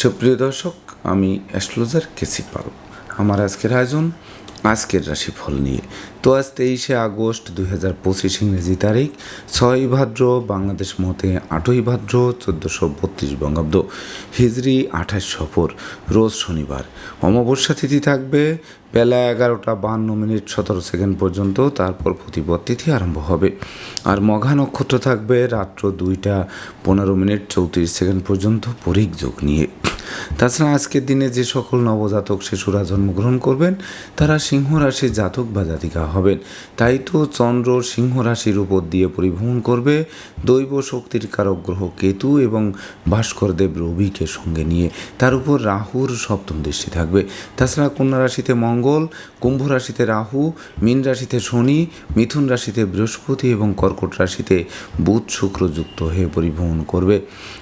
সুপ্রিয় দর্শক, আমি অ্যাস্ট্রোলজার কেসি পাল আমার আজকের আয়োজন, আজকের রাশিফল নিয়ে। তো আজ তেইশে আগস্ট দুই হাজার পঁচিশ ইংরেজি তারিখ, ছয় ভাদ্র, বাংলাদেশ মতে আটই ভাদ্র, চোদ্দোশো বত্রিশ বঙ্গাব্দ। হিজড়ি আঠাশ সফর, রোজ শনিবার। অমাবস্যা তিথি থাকবে, বেলা এগারোটা বান্ন মিনিট সতেরো সেকেন্ড পর্যন্ত, তারপর প্রতিপদ তিথি আরম্ভ হবে। আর মঘা নক্ষত্র থাকবে, রাত্র দুইটা পনেরো মিনিট চৌত্রিশ সেকেন্ড পর্যন্ত পরিক যোগ নিয়ে। তাছাড়া আজকের দিনে যে সকল নবজাতক শিশুরা জন্মগ্রহণ করবেন, তারা সিংহ রাশির জাতক বা জাতিকা হবেন। তাই তো চন্দ্র সিংহ রাশির উপর দিয়ে পরিভ্রমণ করবে। দৈব শক্তির কারক গ্রহ কেতু এবং ভাস্করদেব রবিকে সঙ্গে নিয়ে। তার উপর রাহুর সপ্তম দৃষ্টি থাকবে। তাছাড়া কন্যা রাশিতে মঙ্গল, কুম্ভ রাশিতে রাহু, মীন রাশিতে শনি, মিথুন রাশিতে বৃহস্পতি এবং কর্কট রাশিতে বুধ শুক্র যুক্ত হয়ে পরিভ্রমণ করবে।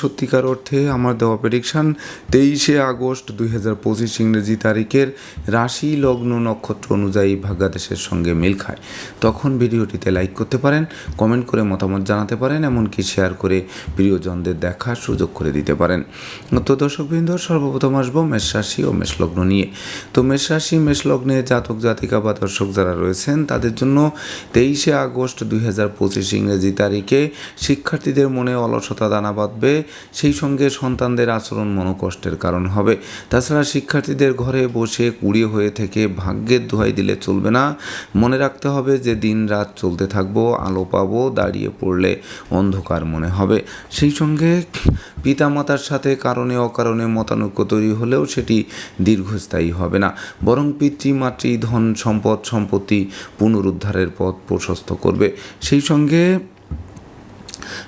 সত্যিকার অর্থে আমার দেওয়া প্রেডিকশান তেইশে আগস্ট দুই হাজার পঁচিশ ইংরেজি তারিখের রাশি লগ্ন নক্ষত্র অনুযায়ী ভাগ্যাদেশের সঙ্গে মিল খায়। তখন ভিডিওটিতে লাইক করতে পারেন কমেন্ট করে মতামত জানাতে পারেন, এমনকি শেয়ার করে প্রিয়জনদের দেখার সুযোগ করে দিতে পারেন। তো দর্শকবৃন্দ, সর্বপ্রথম আসব মেষ রাশি ও মেষ লগ্ন নিয়ে। তো মেষ রাশি, মেষ লগ্নে জাতক, জাতিকা বা দর্শক যারা রয়েছেন, তাদের জন্য তেইশে আগস্ট দুই হাজার পঁচিশ ইংরেজি তারিখে শিক্ষার্থীদের মনে অলসতা দানা বাঁধবে সেই সঙ্গে সন্তানদের আচরণ মনোকষ্টের কারণ হবে। তাছাড়া শিক্ষার্থীদের ঘরে বসে কুড়িয়ে হয়ে থেকে ভাগ্যের দোহাই দিলে চলবে না। মনে রাখতে হবে যে দিন রাত চলতে থাকব, আলো পাবো, দাঁড়িয়ে পড়লে অন্ধকার মনে হবে। সেই সঙ্গে পিতামাতার সাথে কারণে অকারণে মতানৈক্য তৈরি হলেও সেটি দীর্ঘস্থায়ী হবে না। বরং পিতৃমাতৃ ধন, সম্পদ, সম্পত্তি পুনরুদ্ধারের পথ প্রশস্ত করবে। সেই সঙ্গে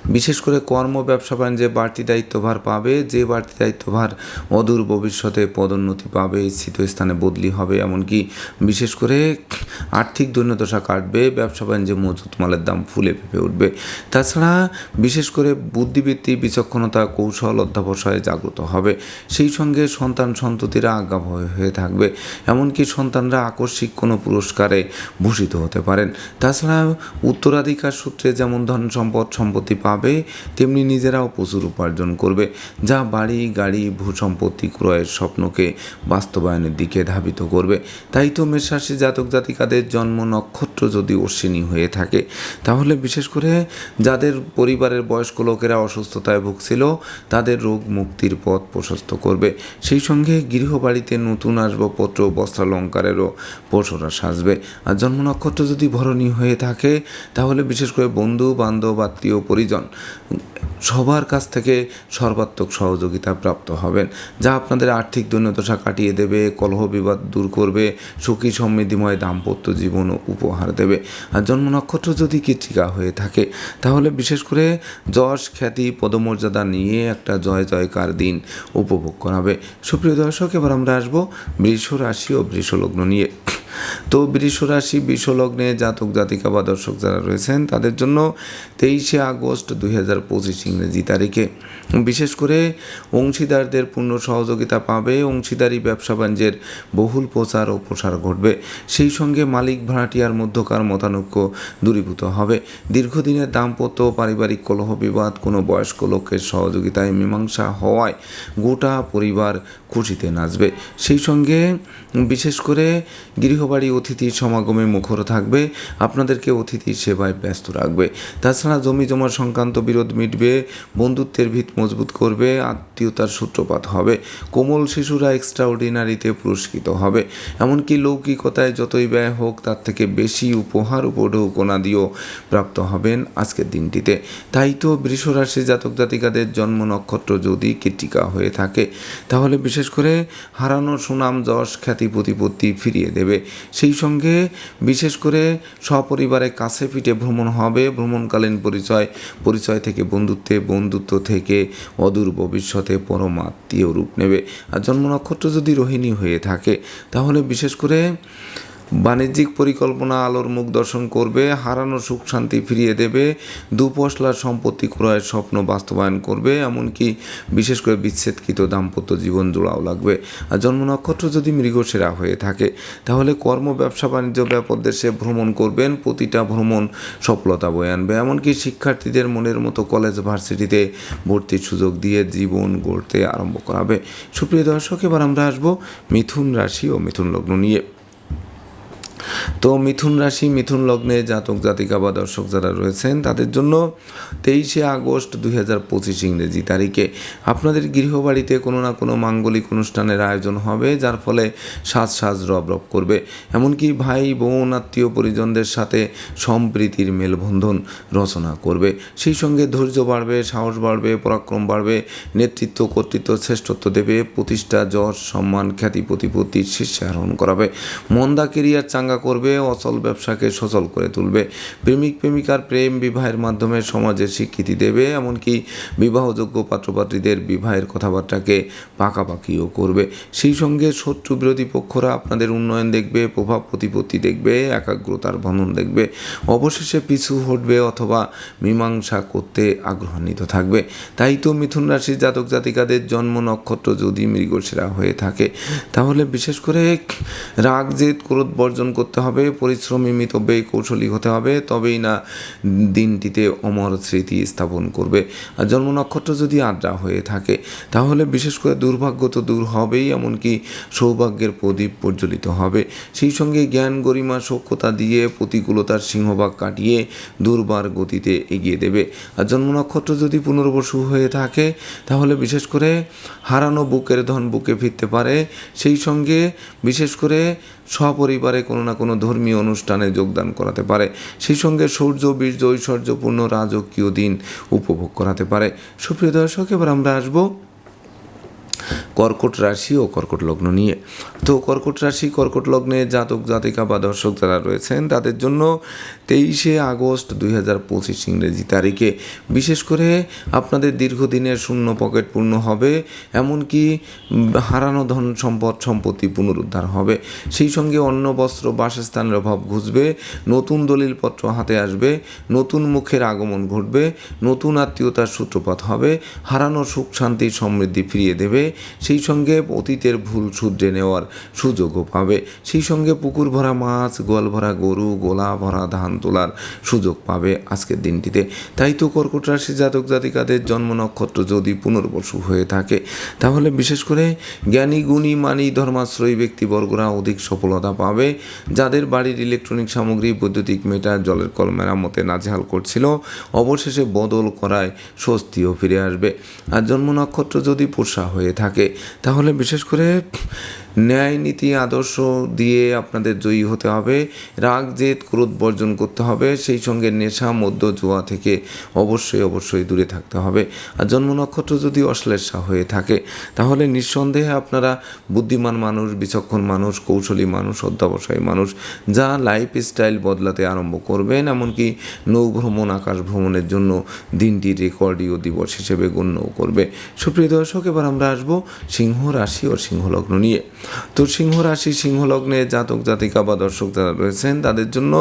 বিশেষ করে কর্ম, ব্যবসা, বাণিজ্যে বাড়তি দায়িত্বভার পাবে। যে বাড়তি দায়িত্বভার অদূর ভবিষ্যতে পদোন্নতি পাবে স্থিত স্থানে বদলি হবে। এমনকি বিশেষ করে আর্থিক দৈন্যদশা কাটবে, ব্যবসা, বাণিজ্যে মজুত মালের দাম ফুলে ফেপে উঠবে। তাছাড়া বিশেষ করে বুদ্ধিবৃত্তি, বিচক্ষণতা, কৌশল অধ্যাবসায় জাগ্রত হবে। সেই সঙ্গে সন্তান সন্ততিরা আজ্ঞা হয়ে থাকবে। এমনকি সন্তানরা আকস্মিক কোনো পুরস্কারে ভূষিত হতে পারেন। তাছাড়া উত্তরাধিকার সূত্রে যেমন ধন সম্পদ, সম্পত্তি পাবে, তেমনি নিজেরাও প্রচুর উপার্জন করবে, যা বাড়ি, গাড়ি ভূ সম্পত্তি ক্রয়ের স্বপ্নকে বাস্তবায়নের দিকে ধাবিত করবে। তাই তো মেষরাশি জাতক জাতিকাদের জন্ম নক্ষত্র যদি অশ্বিনী হয়ে থাকে, তাহলে বিশেষ করে যাদের পরিবারের বয়স্ক লোকেরা অসুস্থতায় ভুগছিল, তাদের রোগ মুক্তির পথ প্রশস্ত করবে। সেই সঙ্গে গৃহবাড়িতে নতুন আসবাবপত্র, বস্ত্রালঙ্কারেরও পশুরা সাজবে। আর জন্ম নক্ষত্র যদি ভরণী হয়ে থাকে, তাহলে বিশেষ করে বন্ধু, বান্ধব, আত্মীয় পরিজন, সবার কাছ থেকে সর্বাত্মক সহযোগিতা প্রাপ্ত হবেন। যা আপনাদের আর্থিক দৈন্যদশা কাটিয়ে দেবে, কলহ বিবাদ দূর করবে, সুখী সমৃদ্ধিময় দাম্পত্য জীবন উপহার দেবে। আর জন্ম নক্ষত্র যদি কৃতিকা হয়ে থাকে, তাহলে বিশেষ করে যশ, খ্যাতি, পদমর্যাদা নিয়ে একটা জয় জয়কার দিন উপভোগ করাবে। সুপ্রিয় দর্শক, এবার আমরা আসব বৃষ রাশি ও বৃষলগ্ন নিয়ে। তো বৃষ রাশি বিশ্বলগ্নে জাতক, জাতিকা বা দর্শক যারা রয়েছেন, তাদের জন্য তেইশে আগস্ট দুই হাজার পঁচিশ ইংরেজি তারিখে। বিশেষ করে অংশীদারদের পূর্ণ সহযোগিতা পাবে, অংশীদারি, ব্যবসা বাণিজ্যের বহুল প্রচার ও প্রসার ঘটবে। সেই সঙ্গে মালিক ভাড়াটিয়ার মধ্যকার মতানৈক্য দূরীভূত হবে। দীর্ঘদিনের দাম্পত্য পারিবারিক কলহ বিবাদ, কোনো বয়স্ক লোকের সহযোগিতায় মীমাংসা হওয়ায় গোটা পরিবার খুশিতে নাচবে। সেই সঙ্গে বিশেষ করে গৃহবাড়ি অতিথির সমাগমে মুখর থাকবে, আপনাদেরকে অতিথির সেবায় ব্যস্ত রাখবে। তাছাড়া জমি জমা সংক্রান্ত বিরোধ মিটবে, বন্ধুত্বের ভিত মজবুত করবে, আত্মীয়তার সূত্রপাত হবে, কোমল শিশুরা এক্সট্রা অর্ডিনারিতে পুরস্কৃত হবে। এমনকি লৌকিকতায় যতই ব্যয় হোক, তার থেকে বেশি উপহার উপঢৌকনা দিয়েও প্রাপ্ত হবেন আজকের দিনটিতে। তাই তো বৃষরাশি জাতক জাতিকাদের জন্ম নক্ষত্র যদি কৃতিকা হয়ে থাকে, তাহলে বিশেষ করে হারানো সুনাম, যশ, খ্যাতি, প্রতিপত্তি ফিরিয়ে দেবে। সেই সঙ্গে বিশেষ করে সপরিবারে কাছে পিঠে ভ্রমণ হবে। ভ্রমণকালীন পরিচয় পরিচয় থেকে বন্ধুত্বে, বন্ধুত্ব থেকে অদূর ভবিষ্যতে পরমাত্মীয় রূপ নেবে। আর জন্ম নক্ষত্র যদি রোহিণী হয়ে থাকে, তাহলে বিশেষ করে বাণিজ্যিক পরিকল্পনা আলোর মুখ দর্শন করবে, হারানো সুখ শান্তি ফিরিয়ে দেবে, দুপশলার সম্পত্তি ক্রয়ের স্বপ্ন বাস্তবায়ন করবে, এমনকি বিশেষ করে বিচ্ছেদকৃত দাম্পত্য জীবন জোড়াও লাগবে। আর জন্ম নক্ষত্র যদি মৃগসেরা হয়ে থাকে, তাহলে কর্ম, ব্যবসা, বাণিজ্য ব্যাপক দেশে ভ্রমণ করবেন, প্রতিটা ভ্রমণ সফলতা বয়ে আনবে। এমনকি শিক্ষার্থীদের মনের মতো কলেজ, ভার্সিটিতে ভর্তির সুযোগ দিয়ে জীবন গড়তে আরম্ভ করাবে। সুপ্রিয় দর্শক, এবার আমরা আসব মিথুন রাশি ও মিথুন লগ্ন নিয়ে। তো মিথুন রাশি, মিথুন লগ্নে জাতক, জাতিকা বা দর্শক যারা রয়েছেন, তাদের জন্য তেইশে আগস্ট দুই হাজার পঁচিশ ইংরেজি তারিখে আপনাদের গৃহবাড়িতে কোনো না কোনো মাঙ্গলিক অনুষ্ঠানের আয়োজন হবে, যার ফলে সাজ সাজ রব রব করবে। এমনকি ভাই, বোন, আত্মীয় পরিজনদের সাথে সম্প্রীতির মেলবন্ধন রচনা করবে। সেই সঙ্গে ধৈর্য বাড়বে, সাহস বাড়বে, পরাক্রম বাড়বে, নেতৃত্ব, কর্তৃত্ব, শ্রেষ্ঠত্ব দেবে, প্রতিষ্ঠা, যশ, সম্মান, খ্যাতি, প্রতিপত্তির শীর্ষে আরোহণ করাবে। মন্দা কেরিয়ার চাঙ্গা করবে, অচল ব্যবসাকে সচল করে তুলবে। প্রেমিক, প্রেমিকার প্রেম বিবাহের মাধ্যমে সমাজের স্বীকৃতি দেবে, এমনকি বিবাহযোগ্য পাত্রপাত্রীদের বিবাহের কথাবার্তাকে পাকাপাকিও করবে। সেই সঙ্গে শত্রু বিরোধী পক্ষরা আপনাদের উন্নয়ন দেখবে, প্রভাব প্রতিপত্তি দেখবে, একাগ্রতার ভনন দেখবে। অবশেষে পিছু হটবে অথবা মীমাংসা করতে আগ্রহান্বিত থাকবে। তাই তো মিথুন রাশির জাতক জাতিকাদের জন্ম নক্ষত্র যদি মৃগশিরা হয়ে থাকে, তাহলে বিশেষ করে রাগ, জেদ, ক্রোধ বর্জন করতে হবে, পরিশ্রমী মিতব্যে কৌশলী হতে হবে, তবেই না দিনটিতে অমর স্মৃতি স্থাপন করবে। আর জন্ম নক্ষত্র যদি আড্ডা হয়ে থাকে, তাহলে বিশেষ করে দুর্ভাগ্য তো দূর হবেই, এমনকি সৌভাগ্যের প্রদীপ প্রজ্বলিত হবে। সেই সঙ্গে জ্ঞান, গরিমা সক্ষতা দিয়ে প্রতিকূলতার সিংহভাগ কাটিয়ে দুর্বার গতিতে এগিয়ে দেবে। আর জন্ম নক্ষত্র যদি পুনর্বসু হয়ে থাকে, তাহলে বিশেষ করে হারানো বুকের ধন বুকে ফিরতে পারে। সেই সঙ্গে বিশেষ করে সপরিবারে কোনো না কোনো ধর্মীয় অনুষ্ঠানে যোগদান করাতে পারে। সেই সঙ্গে সৌর্য, বীর্য, ঐশ্বর্যপূর্ণ রাজকীয় দিন উপভোগ করাতে পারে। সুপ্রিয় দর্শক, এবার আমরা আসব কর্কট রাশি ও কর্কট লগ্ন নিয়ে। তো কর্কট রাশি, কর্কট লগ্নে জাতক, জাতিকা বা দর্শক যারা রয়েছেন, তাদের জন্য তেইশে আগস্ট দুই হাজার পঁচিশ ইংরেজি তারিখে। বিশেষ করে আপনাদের দীর্ঘদিনের শূন্য পকেট পূর্ণ হবে, এমনকি হারানো ধন সম্পদ সম্পত্তি পুনরুদ্ধার হবে। সেই সঙ্গে অন্ন, বস্ত্র, বাসস্থানের অভাব ঘুষবে নতুন দলিলপত্র হাতে আসবে, নতুন মুখের আগমন ঘটবে, নতুন আত্মীয়তার সূত্রপাত হবে, হারানো সুখ, শান্তি, সমৃদ্ধি ফিরিয়ে দেবে। সেই সঙ্গে অতীতের ভুল শুধরে নেওয়ার সুযোগও পাবে। সেই সঙ্গে পুকুর ভরা মাছ, গোয়াল ভরা গরু, গোলা ভরা ধান তোলার সুযোগ পাবে আজকের দিনটিতে। তাই তো কর্কট রাশি জাতক জাতিকাদের জন্ম নক্ষত্র যদি পুনর্বসু হয়ে থাকে, তাহলে বিশেষ করে জ্ঞানী, গুণী, মানি, ধর্মাশ্রয়ী ব্যক্তিবর্গরা অধিক সফলতা পাবে। যাদের বাড়ির ইলেকট্রনিক সামগ্রী, বৈদ্যুতিক মিটার, জলের কল মেরামতে নাজেহাল করছিল, অবশেষে বদল করায় স্বস্তিও ফিরে আসবে। আর জন্ম নক্ষত্র যদি পোষা হয়ে থাকে তাহলে বিশেষ করে ন্যায় নীতি আদর্শ দিয়ে আপনাদের জয়ী হতে হবে। রাগ, জেদ, ক্রোধ বর্জন করতে হবে। সেই সঙ্গে নেশা মধ্য জুয়া থেকে অবশ্যই অবশ্যই দূরে থাকতে হবে। আর জন্ম নক্ষত্র যদি অশ্লেষা হয়ে থাকে, তাহলে নিঃসন্দেহে আপনারা বুদ্ধিমান মানুষ, বিচক্ষণ মানুষ, কৌশলী মানুষ, অধ্যাবসায়ী মানুষ, যা লাইফ স্টাইল বদলাতে আরম্ভ করবেন। এমনকি নৌভ্রমণ আকাশ ভ্রমণের জন্য দিনটি রেকর্ডীয় দিবস হিসেবে গণ্যও করবে। সুপ্রিয় দর্শক, এবার আমরা আসব সিংহ রাশি ও সিংহলগ্ন নিয়ে। তো সিংহ রাশি সিংহ লগ্নে জাতক জাতিকা বা দর্শক যারা রয়েছেন তাদের জন্য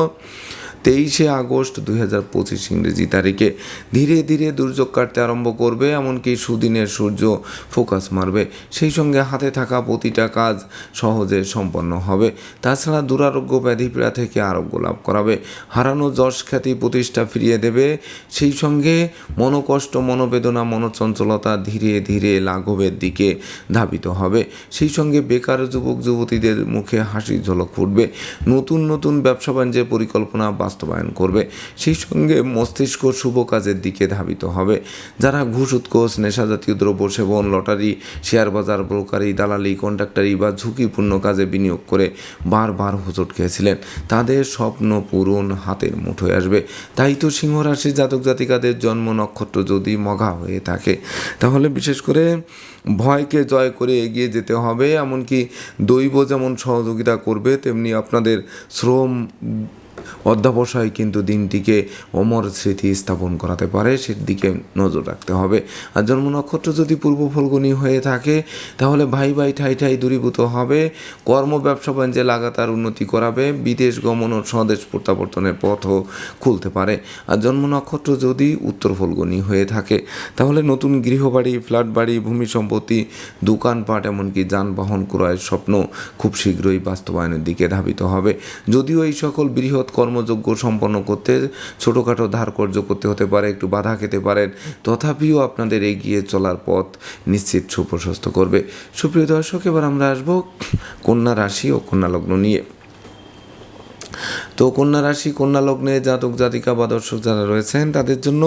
তেইশে আগস্ট দুই হাজার পঁচিশ ইংরেজি তারিখে ধীরে ধীরে দুর্যোগ কাটতে আরম্ভ করবে, এমনকি সুদিনের সূর্য ফোকাস মারবে। সেই সঙ্গে হাতে থাকা প্রতিটা কাজ সহজে সম্পন্ন হবে। তাছাড়া দুরারোগ্য ব্যাধিপীড়া থেকে আরোগ্য লাভ করাবে। হারানো যশ খ্যাতি প্রতিষ্ঠা ফিরিয়ে দেবে। সেই সঙ্গে মনোকষ্ট, মনোবেদনা, মনোচঞ্চলতা ধীরে ধীরে লাঘবের দিকে ধাবিত হবে। সেই সঙ্গে বেকার যুবক যুবতীদের মুখে হাসি ঝলক ফুটবে। নতুন নতুন ব্যবসা বাণিজ্যের পরিকল্পনা বাস্তবায়ন করবে। সেই সঙ্গে মস্তিষ্ক শুভ কাজের দিকে ধাবিত হবে। যারা ঘুষ, উৎকোষ, নেশাজাতীয় দ্রব্য সেবন, লটারি, শেয়ার বাজার, ব্রোকারি, দালালি, কন্ট্রাক্টারি বা ঝুঁকিপূর্ণ কাজে বিনিয়োগ করে বারবার হোঁচট খেয়েছিলেন। তাদের স্বপ্ন পূরণ হাতের মুঠোয় আসবে। তাই তো সিংহ রাশির জাতক জাতিকাদের জন্ম নক্ষত্র যদি মঘা হয়ে থাকে, তাহলে বিশেষ করে ভয়কে জয় করে এগিয়ে যেতে হবে। এমনকি দৈব যেমন সহযোগিতা করবে, তেমনি আপনাদের শ্রম অধ্যাবসায় কিন্তু দিনটিকে অমর স্মৃতি স্থাপন করাতে পারে, সেদিকে নজর রাখতে হবে। আর জন্ম নক্ষত্র যদি পূর্ব ফলগুনি হয়ে থাকে, তাহলে ভাই ভাই ঠাই ঠাই দূরীভূত হবে, কর্ম ব্যবসা বাণিজ্যে লাগাতার উন্নতি করাবে, বিদেশ গমন ও স্বদেশ প্রত্যাবর্তনের পথও খুলতে পারে। আর জন্ম নক্ষত্র যদি উত্তর ফলগুনি হয়ে থাকে, তাহলে নতুন গৃহবাড়ি ফ্ল্যাট বাড়ি ভূমি সম্পত্তি, দোকানপাট, এমনকি যানবাহন ক্রয়ের স্বপ্ন খুব শীঘ্রই বাস্তবায়নের দিকে ধাবিত হবে। যদিও এই সকল বৃহৎ কর্মযোগ্য সম্পন্ন করতে, ছোটোখাটো ধার কর্য করতে হতে পারে, একটু বাধা খেতে পারেন, তথাপিও আপনাদের এগিয়ে চলার পথ নিশ্চিত সুপ্রশস্ত করবে। সুপ্রিয় দর্শক, এবার আমরা আসব কন্যা রাশি ও কন্যা লগ্ন নিয়ে। তো কন্যা রাশি, কন্যা লগ্নে জাতক জাতিকা বা দর্শক যারা রয়েছেন, তাদের জন্য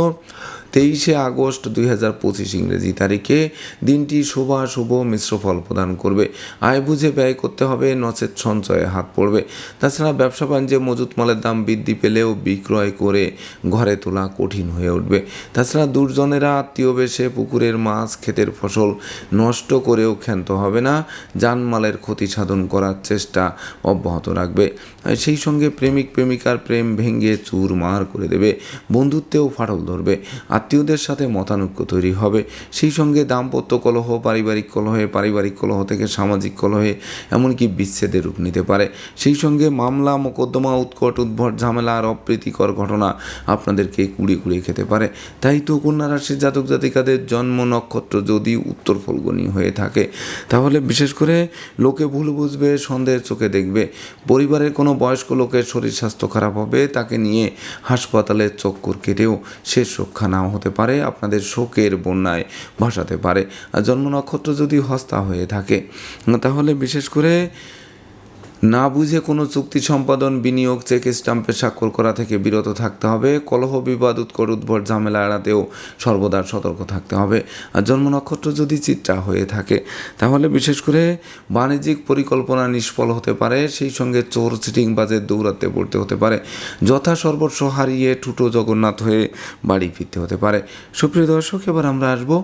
তেইশে আগস্ট দুই হাজার পঁচিশ ইংরেজি তারিখে দিনটি শোভা শুভ মিশ্র ফল প্রদান করবে। আয় বুঝে ব্যয় করতে হবে, নচেত সঞ্চয়ে হাত পড়বে। তাছাড়া ব্যবসা বাণিজ্যে মজুত মালের দাম বৃদ্ধি পেলেও বিক্রয় করে ঘরে তোলা কঠিন হয়ে উঠবে। তাছাড়া দুর্জনেরা আত্মীয় বেশে পুকুরের মাছ, ক্ষেতের ফসল নষ্ট করেও ক্ষান্ত হবে না। জানমালের ক্ষতি সাধন করার চেষ্টা অব্যাহত রাখবে। সেই সঙ্গে প্রেমিক প্রেমিকার প্রেম ভেঙে চুরমার করে দেবে। বন্ধুত্বেও ফাটল ধরবে। আত্মীয়দের সাথে মতানৈক্য তৈরি হবে। সেই সঙ্গে দাম্পত্য কলহ, পারিবারিক কলহে, পারিবারিক কলহ থেকে সামাজিক কলহে এমনকি বিচ্ছেদের রূপ নিতে পারে। সেই সঙ্গে মামলা, মোকদ্দমা, উৎকট, উদ্ভট, ঝামেলা আর অপ্রীতিকর ঘটনা আপনাদেরকে কুড়িয়ে কুড়িয়ে খেতে পারে। তাই তো কন্যা রাশির জাতক জাতিকাদের জন্ম নক্ষত্র যদি উত্তর ফলগনি হয়ে থাকে, তাহলে বিশেষ করে লোকে ভুল বুঝবে, সন্দেহের চোখে দেখবে। পরিবারের কোনো বয়স্ক লোকের শরীর স্বাস্থ্য খারাপ হবে, তাকে নিয়ে হাসপাতালে চক্কর কেটেও শেষ রক্ষা নাও হতে পারে, আপনাদের শোকের বন্যায় ভাসাতে পারে। আর জন্ম নক্ষত্র যদি হস্তা হয়ে থাকে, তাহলে বিশেষ করে না বুঝে কোনো চুক্তি সম্পাদন, বিনিয়োগ, চেক স্টাম্পে স্বাক্ষর করা থেকে বিরত থাকতে হবে। কলহ, বিবাদ উৎকট উদ্ভট, ঝামেলা এড়াতেও সর্বদা সতর্ক থাকতে হবে। আর জন্ম নক্ষত্র যদি চিত্রা হয়ে থাকে, তাহলে বিশেষ করে বাণিজ্যিক পরিকল্পনা নিষ্ফল হতে পারে, সেই সঙ্গে চোর সিটিং বাজের দৌড়াতে পড়তে হতে পারে, যথা সর্বস্ব হারিয়ে ঠুটো জগন্নাথ হয়ে বাড়ি ফিরতে হতে পারে। সুপ্রিয় দর্শক, এবার আমরা আসব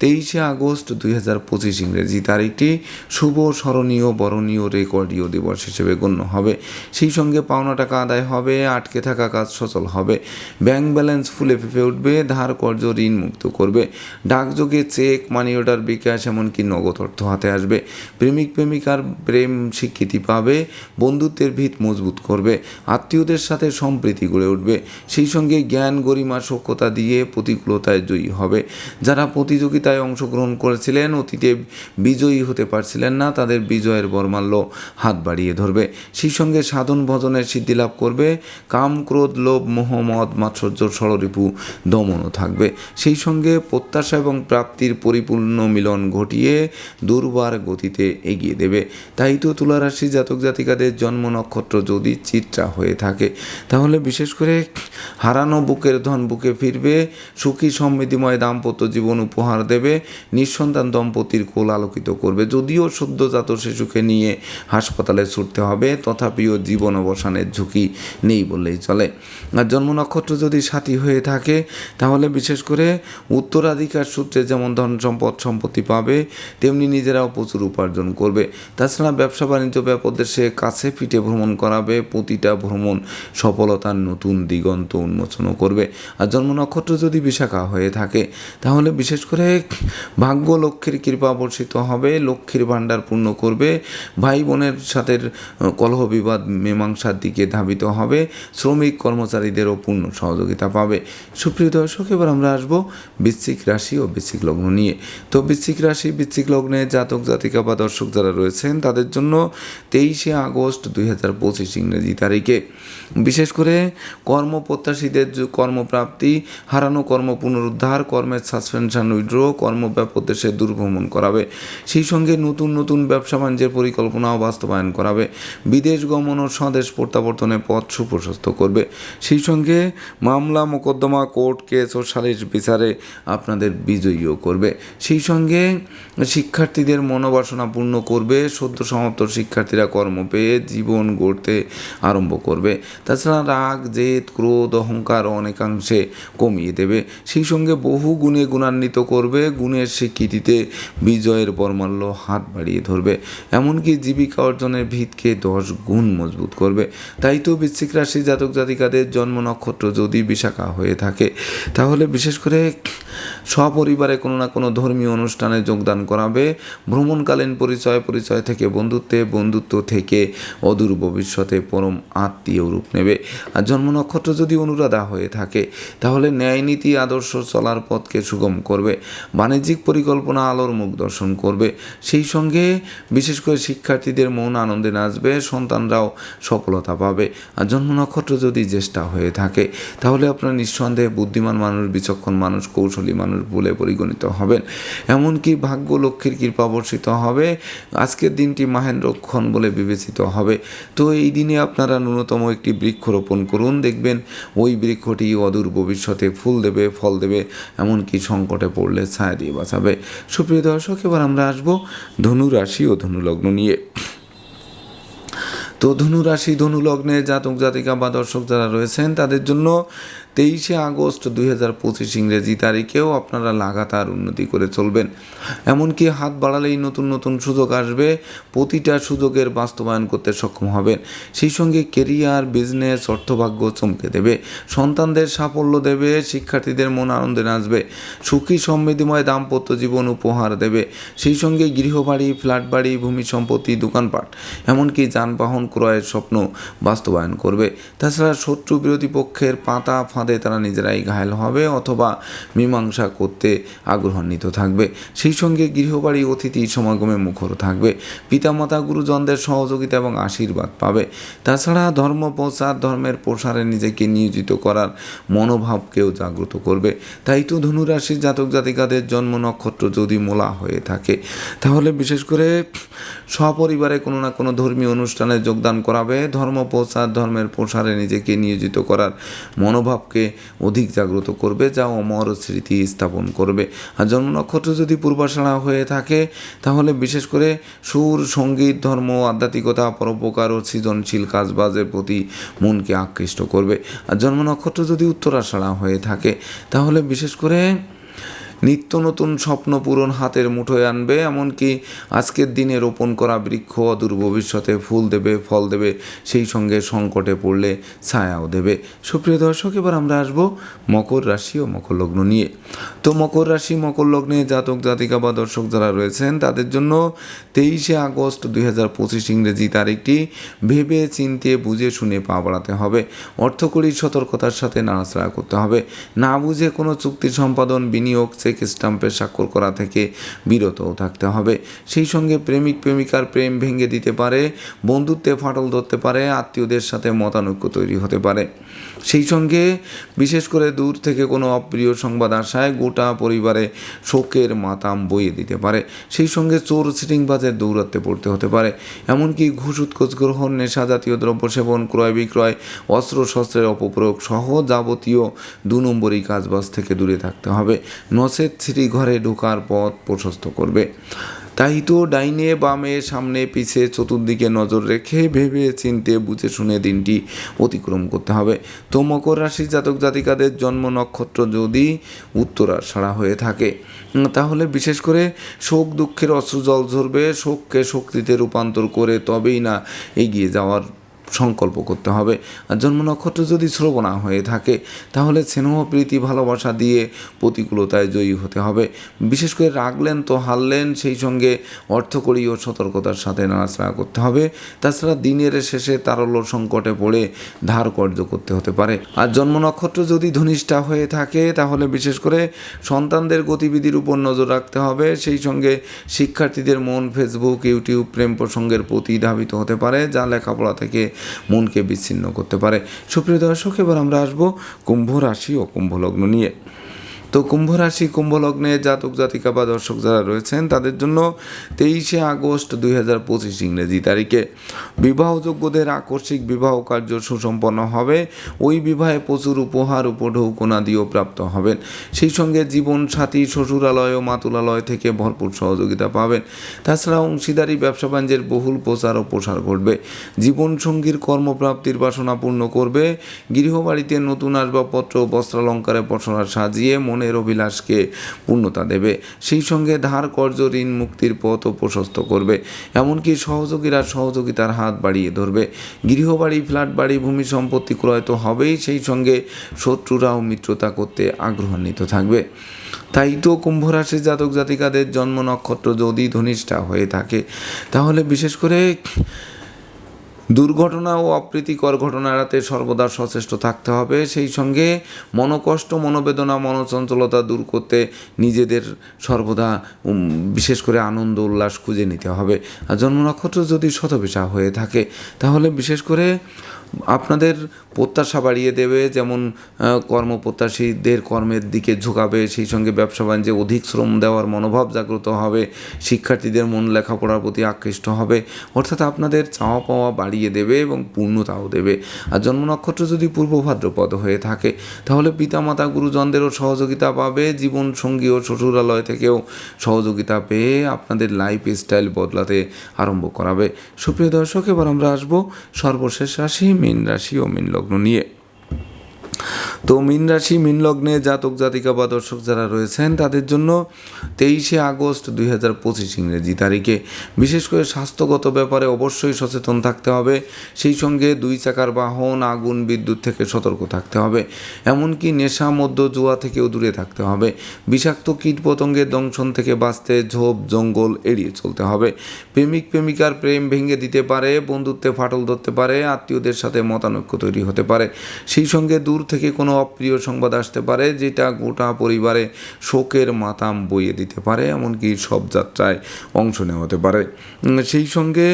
তেইশে আগস্ট দুই হাজার পঁচিশ ইংরেজি তারিখটি শুভ, স্মরণীয়, বরণীয়, রেকর্ডীয় দিবস হিসেবে গণ্য হবে। সেই সঙ্গে পাওনা টাকা আদায় হবে, আটকে থাকা কাজ সচল হবে। ব্যাংক ব্যালেন্স ফুলে ফেঁপে উঠবে, ধার কর্য ঋণ মুক্ত করবে। ডাকযোগে চেক, মানি অর্ডার, বিকাশ, এমনকি নগদ অর্থ হাতে আসবে। প্রেমিক, প্রেমিকার প্রেম স্বীকৃতি পাবে, বন্ধুত্বের ভিত মজবুত করবে, আত্মীয়দের সাথে সম্প্রীতি গড়ে উঠবে। সেই সঙ্গে জ্ঞান, গরিমা সক্ষতা দিয়ে প্রতিকূলতায় জয়ী হবে। যারা প্রতিযোগিতায় অংশগ্রহণ করেছিলেন, অতীতে বিজয়ী হতে পারছিলেন না, তাদের বিজয়ের বর্মাল্য হাত বাড়িয়ে ধরবে। সেই সঙ্গে সাধন ভজনের সিদ্ধি লাভ করবে, কাম, ক্রোধ, লোভ, মোহ, মদ, মাৎসর্য, ষড়রিপু, দমনও থাকবে। সেই সঙ্গে প্রত্যাশা এবং প্রাপ্তির পরিপূর্ণ মিলন ঘটিয়ে দুর্বার গতিতে এগিয়ে দেবে। তাই তো তুলারাশি জাতক জাতিকাদের জন্ম নক্ষত্র যদি চিত্রা হয়ে থাকে, তাহলে বিশেষ করে হারানো বুকের ধন বুকে ফিরবে, সুখী সমৃদ্ধিময় দাম্পত্য জীবন উপহার দেবে। নিঃসন্তান দম্পতির কোল আলোকিত করবে। যদিও সদ্যজাত শিশুকে নিয়ে হাসপাতালে ছুটতে হবে, তথাপিও জীবন অবসানের ঝুঁকি নেই বললেই চলে। আর জন্ম নক্ষত্র যদি সাথী হয়ে থাকে, তাহলে বিশেষ করে উত্তরাধিকার সূত্রে যেমন ধন সম্পদ সম্পত্তি পাবে, তেমনি নিজেরাও প্রচুর উপার্জন করবে। তাছাড়া ব্যবসা বাণিজ্য ব্যাপদেশে কাছে পিঠে ভ্রমণ করাবে, প্রতিটা ভ্রমণ সফলতার নতুন দিগন্ত উন্মোচনও করবে। আর জন্ম নক্ষত্র যদি বিশাখা হয়ে থাকে, তাহলে বিশেষ করে ভাগ্য লক্ষ্মীর কৃপা বর্ষিত হবে, লক্ষ্মীর ভাণ্ডার পূর্ণ করবে, ভাই বোনের সাথে কলহ বিবাদ মীমাংসার দিকে ধাবিত হবে, শ্রমিক কর্মচারীদেরও পূর্ণ সহযোগিতা পাবে। সুপ্রিয় দর্শক, এবার আমরা আসব বৃশ্চিক রাশি ও বৃশ্চিক লগ্ন নিয়ে। তো বৃশ্চিক রাশি, বৃশ্চিক লগ্নে জাতক, জাতিকা বা দর্শক যারা রয়েছেন, তাদের জন্য তেইশে আগস্ট দুই হাজার পঁচিশ ইংরেজি তারিখে। বিশেষ করে কর্মপ্রত্যাশীদের কর্মপ্রাপ্তি, হারানো কর্ম পুনরুদ্ধার, কর্মের সাসপেনশন উইড্রো কর্মব্যাপক দেশে দুর্ভ্রমণ করাবে। সেই সঙ্গে নতুন নতুন ব্যবসা বাণিজ্যের পরিকল্পনাও বাস্তবায়ন করাবে। বিদেশ গমন ও স্বদেশ প্রত্যাবর্তনের পথ সুপ্রশস্ত করবে। সেই সঙ্গে মামলা, মোকদ্দমা, কোর্ট কেস ও সালিশ বিচারে আপনাদের বিজয়ীও করবে। সেই সঙ্গে শিক্ষার্থীদের মনোবাসনা পূর্ণ করবে। সদ্য সমাপ্ত শিক্ষার্থীরা কর্ম পেয়ে জীবন গড়তে আরম্ভ করবে। তাছাড়া রাগ, জেদ, ক্রোধ, অহংকার অনেকাংশে কমিয়ে দেবে। সেই সঙ্গে বহু গুণে গুণান্বিত করবে। গুণের স্বীকৃতিতে বিজয়ের বর্মাল্য হাত বাড়িয়ে ধরবে। এমনকি জীবিকা অর্জনের ভিতকে দশ গুণ মজবুত করবে। তাই তো বৃশ্চিক রাশি জাতক জাতিকাদের জন্ম নক্ষত্র যদি বিশাখা হয়ে থাকে, তাহলে বিশেষ করে সপরিবারে কোনো না কোনো ধর্মীয় অনুষ্ঠানে যোগদান করাবে। ভ্রমণকালীন পরিচয় পরিচয় থেকে বন্ধুত্বে, বন্ধুত্ব থেকে অদূর ভবিষ্যতে পরম আত্মীয় রূপ নেবে। আর জন্ম নক্ষত্র যদি অনুরাধা হয়ে থাকে, তাহলে ন্যায় নীতি আদর্শ চলার পথকে সুগম করবে। বাণিজ্যিক পরিকল্পনা আলোর মুখ দর্শন করবে। সেই সঙ্গে বিশেষ করে শিক্ষার্থীদের মন আনন্দে নাচবে, সন্তানরাও সফলতা পাবে। আর জন্ম নক্ষত্র যদি জ্যেষ্ঠা হয়ে থাকে, তাহলে আপনার নিঃসন্দেহে বুদ্ধিমান মানুষ, বিচক্ষণ মানুষ, কৌশলী মানুষ বলে পরিগণিত হবেন। এমনকি ভাগ্য লক্ষ্মীর কৃপা বর্ষিত হবে, আজকের দিনটি মাহেন্দ্রক্ষণ বলে বিবেচিত হবে। তো এই দিনে আপনারা ন্যূনতম একটি বৃক্ষ রোপণ করুন, দেখবেন ওই বৃক্ষটি অদূর ভবিষ্যতে ফুল দেবে, ফল দেবে, এমনকি সংকটে পড়লে ছায়া দিয়ে বাঁচাবে। সুপ্রিয় দর্শক, এবার আমরা আসব ধনু রাশি ও ধনু লগ্ন নিয়ে। তো ধনু রাশি, ধনু লগ্নে জাতক জাতিকা বা দর্শক যারা রয়েছেন, তাদের জন্য তেইশে আগস্ট দুই হাজার পঁচিশ ইংরেজি তারিখেও আপনারা লাগাতার উন্নতি করে চলবেন। এমনকি হাত বাড়ালেই নতুন নতুন সুযোগ আসবে, প্রতিটা সুযোগের বাস্তবায়ন করতে সক্ষম হবেন। সেই সঙ্গে কেরিয়ার, বিজনেস, অর্থভাগ্য চমকে দেবে, সন্তানদের সাফল্য দেবে, শিক্ষার্থীদের মন আনন্দে নাচবে, সুখী সমৃদ্ধিময় দাম্পত্য জীবন উপহার দেবে, সেই সঙ্গে গৃহবাড়ি ফ্ল্যাট বাড়ি ভূমি সম্পত্তি, দোকানপাট, এমনকি যানবাহন ক্রয়ের স্বপ্ন বাস্তবায়ন করবে। তাছাড়া শত্রু বিরোধী পক্ষের পাতা ফাঁদে তারা নিজেরাই ঘায়ল হবে অথবা মীমাংসা করতে আগ্রহান্বিত থাকবে। সেই সঙ্গে গৃহবাড়ি অতিথি সমাগমে মুখর থাকবে। পিতামাতা, গুরুজনদের সহযোগিতা এবং আশীর্বাদ পাবে। তাছাড়া ধর্ম, প্রচার, ধর্মের প্রসারে নিজেকে নিয়োজিত করার মনোভাবকেও জাগ্রত করবে। তাই তো ধনুরাশির জাতক জাতিকাদের জন্ম নক্ষত্র যদি মোলা হয়ে থাকে, তাহলে বিশেষ করে সপরিবারে কোনো না কোনো ধর্মীয় অনুষ্ঠানে যোগদান করাবে। ধর্ম, প্রচার, ধর্মের প্রসারে নিজেকে নিয়োজিত করার মনোভাবকে অধিক জাগ্রত করবে, যা অমর স্মৃতি স্থাপন করবে। আর জন্ম নক্ষত্র যদি পূর্বাশাড়া হয়ে থাকে, তাহলে বিশেষ করে সুর, সংগীত, ধর্ম, আধ্যাত্মিকতা, পরোপকার ও সৃজনশীল কাজবাজের প্রতি মনকে আকৃষ্ট করবে। আর জন্ম নক্ষত্র যদি উত্তরাষাড়া হয়ে থাকে, তাহলে বিশেষ করে নিত্য নতুন স্বপ্ন পূরণ হাতের মুঠোয় আনবে, এমনকি আজকের দিনে রোপণ করা বৃক্ষ অদূর ভবিষ্যতে ফুল দেবে, ফল দেবে, সেই সঙ্গে সংকটে পড়লে ছায়াও দেবে। সুপ্রিয় দর্শক, এবার আমরা আসব মকর রাশি ও মকর লগ্ন নিয়ে। তো মকর রাশি, মকর লগ্নে জাতক, জাতিকা বা দর্শক যারা রয়েছেন, তাদের জন্য তেইশে আগস্ট দুই হাজার পঁচিশ ইংরেজি তারিখটি ভেবে, চিনতে, বুঝে, শুনে পা বাড়াতে হবে। অর্থকরীর সতর্কতার সাথে নাড়াচাড়া করতে হবে। না বুঝে কোনো চুক্তি সম্পাদন, বিনিয়োগ স্টাম্পে স্বাক্ষর করা থেকে বিরতও থাকতে হবে। সেই সঙ্গে প্রেমিক, প্রেমিকার প্রেম ভেঙে দিতে পারে, বন্ধুত্বে ফাটল ধরতে পারে, আত্মীয়দের সাথে মতানৈক্য তৈরি হতে পারে। সেই সঙ্গে বিশেষ করে দূর থেকে কোনো অপ্রিয় সংবাদ আসায় গোটা পরিবারে শোকের মাতাম বইয়ে দিতে পারে। সেই সঙ্গে চোর সিটিংবাজের দৌরাত্মে পড়তে হতে পারে। এমনকি ঘুষ, উৎকোচ গ্রহণ, নেশা জাতীয় দ্রব্য সেবন, ক্রয় বিক্রয়, অস্ত্র, শস্ত্রের অপপ্রয়োগ সহ যাবতীয় দু নম্বরই কাজবাজ থেকে দূরে থাকতে হবে। নসেদ সিটি ঘরে ঢোকার পথ প্রশস্ত করবে। তাই তো ডাইনে বামে সামনে পিছে চতুর্দিকে নজর রেখে ভেবে চিনতে বুঝে শুনে দিনটি অতিক্রম করতে হবে। তো মকর রাশির জাতক জাতিকাদের জন্ম নক্ষত্র যদি উত্তরা সাড়া হয়ে থাকে তাহলে বিশেষ করে শোক, দুঃখের অশ্রু জল ঝরবে, শোককে শক্তিতে রূপান্তর করে তবেই না এগিয়ে যাওয়ার সংকল্প করতে হবে। আর জন্ম নক্ষত্র যদি শ্রবণা হয়ে থাকে, তাহলে স্নেহ, প্রীতি, ভালোবাসা দিয়ে প্রতিকূলতায় জয়ী হতে হবে। বিশেষ করে রাগলেন তো হারলেন, সেই সঙ্গে অর্থকরী ও সতর্কতার সাথে নাড়াচাড়া করতে হবে। তাছাড়া দিনের শেষে তারল্য সংকটে পড়ে ধার কর্য করতে হতে পারে। আর জন্ম নক্ষত্র যদি ধনিষ্ঠা হয়ে থাকে, তাহলে বিশেষ করে সন্তানদের গতিবিধির উপর নজর রাখতে হবে। সেই সঙ্গে শিক্ষার্থীদের মন ফেসবুক ইউটিউব প্রেম প্রসঙ্গের প্রতি ধাবিত হতে পারে, যা লেখাপড়া থেকে মনকে বিচ্ছিন্ন করতে পারে। সুপ্রিয় দর্শক, এবার আমরা আসব কুম্ভ রাশি ও কুম্ভ লগ্ন নিয়ে। তো কুম্ভ রাশি কুম্ভ লগ্নে জাতক, জাতিকা বা দর্শক যারা রয়েছেন, তাদের জন্য তেইশে আগস্ট দুই হাজার পঁচিশ ইংরেজি তারিখে বিবাহযোগ্যদের আকস্মিক বিবাহ কার্য সুসম্পন্ন হবে। ওই বিবাহে প্রচুর উপহার উপঢৌকনাদিও প্রাপ্ত হবেন। সেই সঙ্গে জীবন সাথী শ্বশুরালয় ও মাতুলালয় থেকে ভরপুর সহযোগিতা পাবেন। তাছাড়া অংশীদারি, ব্যবসা বাণিজ্যের বহুল প্রচার ও প্রসার ঘটবে। জীবনসঙ্গীর কর্মপ্রাপ্তির বাসনা পূর্ণ করবে। গৃহবাড়িতে নতুন আসবাবপত্র বস্ত্রালঙ্কারে পসরা সাজিয়ে মনের অভিলাষকে পূর্ণতা দেবে। সেই সঙ্গে ধার কর্য ঋণ, মুক্তির পথও প্রশস্ত করবে। এমনকি সহযোগীরা সহযোগিতার হাত বাড়িয়ে ধরবে। গৃহবাড়ি ফ্ল্যাট বাড়ি ভূমি সম্পত্তি ক্রয় তো হবেই। সেই সঙ্গে শত্রুরাও মিত্রতা করতে আগ্রহান্বিত থাকবে। তাই তো কুম্ভ রাশির জাতক জাতিকাদের জন্ম নক্ষত্র যদি ধনিষ্ঠা হয়ে থাকে, তাহলে বিশেষ করে দুর্ঘটনা ও অপ্রীতিকর ঘটনা এড়াতে সর্বদা সচেষ্ট থাকতে হবে। সেই সঙ্গে মনকষ্ট, মনোবেদনা, মনচঞ্চলতা দূর করতে নিজেদের সর্বদা বিশেষ করে আনন্দ, উল্লাস খুঁজে নিতে হবে। আর জন্ম নক্ষত্র যদি শতবিশা হয়ে থাকে, তাহলে বিশেষ করে আপনাদের প্রত্যাশা বাড়িয়ে দেবে, যেমন কর্মপ্রত্যাশীদের কর্মের দিকে ঝুঁকাবে, সেই সঙ্গে ব্যবসা বাণিজ্যে অধিক শ্রম দেওয়ার মনোভাব জাগ্রত হবে, শিক্ষার্থীদের মন লেখাপড়ার প্রতি আকৃষ্ট হবে, অর্থাৎ আপনাদের চাওয়া পাওয়া বাড়িয়ে দেবে এবং পূর্ণতাও দেবে। আর জন্ম নক্ষত্র যদি পূর্ব ভাদ্রপদ হয়ে থাকে, তাহলে পিতামাতা গুরুজনদেরও সহযোগিতা পাবে, জীবন সঙ্গী ও শ্বশুরালয় থেকেও সহযোগিতা পেয়ে আপনাদের লাইফ স্টাইল বদলাতে আরম্ভ করাবে। সুপ্রিয় দর্শক, এবার আমরা আসব সর্বশেষ রাশি মীন রাশি ও মীন লগ্ন নিয়ে। তো মীন রাশি, মীন লগ্নে জাতক, জাতিকা বা দর্শক যারা রয়েছেন, তাদের জন্য তেইশে আগস্ট দুই হাজার পঁচিশ ইংরেজি তারিখে। বিশেষ করে স্বাস্থ্যগত ব্যাপারে অবশ্যই সচেতন থাকতে হবে। সেই সঙ্গে দুই চাকার বাহন, আগুন, বিদ্যুৎ থেকে সতর্ক থাকতে হবে। এমনকি নেশা মধ্য জুয়া থেকেও দূরে থাকতে হবে। বিষাক্ত কীট পতঙ্গের দংশন থেকে বাঁচতে ঝোপ, জঙ্গল এড়িয়ে চলতে হবে। প্রেমিক, প্রেমিকার প্রেম ভেঙে দিতে পারে, বন্ধুত্বে ফাটল ধরতে পারে, আত্মীয়দের সাথে মতানৈক্য তৈরি হতে পারে। সেই সঙ্গে দূর থেকে কোনো অপ্রিয় সংবাদ আসতে পারে, যেটা গোটা পরিবারে শোকের মাতাম বইয়ে দিতে পারে, এমনকি সব যাত্রায় অংশ নেওয়া হতে পারে সেই সঙ্গে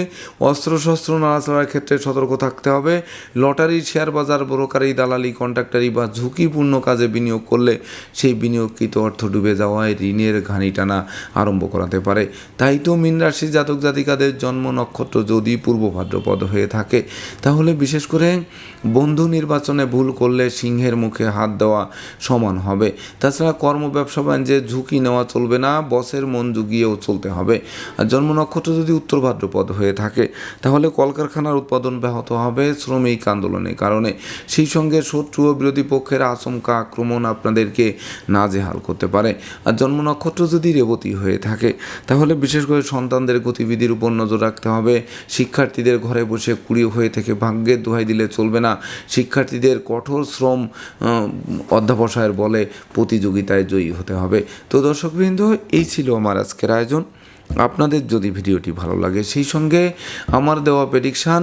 অস্ত্রশস্ত্র নাড়াচাড়ার ক্ষেত্রে সতর্ক থাকতে হবে। লটারি, শেয়ার বাজার, ব্রোকারি, দালালি, কন্ট্রাক্টারি বা ঝুঁকিপূর্ণ কাজে বিনিয়োগ করলে সেই বিনিয়োগকৃত অর্থ ডুবে যাওয়ায় ঋণের ঘানি টানা আরম্ভ করাতে পারে। তাই তো মীন রাশি জাতক জাতিকাদের জন্ম নক্ষত্র যদি পূর্ব ভাদ্রপদ হয়ে থাকে, তাহলে বিশেষ করে বন্ধু নির্বাচনে ভুল করলে সিংহের মুখে হাত দেওয়া সমান হবে। তাছাড়া কর্ম ব্যবসা বাণিজ্যে ঝুঁকি নেওয়া চলবে না, বসের মন জুগিয়েও চলতে হবে। আর জন্ম নক্ষত্র যদি উত্তর ভাদ্রপদ হয়ে থাকে, তাহলে কলকারখানার উৎপাদন ব্যাহত হবে শ্রমিক আন্দোলনের কারণে। সেই সঙ্গে শত্রু ও বিরোধী পক্ষের আচমকা আক্রমণ আপনাদেরকে নাজেহাল করতে পারে। আর জন্ম নক্ষত্র যদি রেবতী হয়ে থাকে, তাহলে বিশেষ করে সন্তানদের গতিবিধির উপর নজর রাখতে হবে। শিক্ষার্থীদের ঘরে বসে কুড়ি হয়ে থেকে ভাগ্যের দোহাই দিলে চলবে না। শিক্ষার্থীদের কঠোর শ্রম অধ্যাবসায়ের বলে প্রতিযোগিতায় জয়ী হতে হবে। তো দর্শকবৃন্দ, এই ছিল আমার আজকের আয়োজন। আপনাদের যদি ভিডিওটি ভালো লাগে, সেই সঙ্গে আমার দেওয়া প্রেডিকশান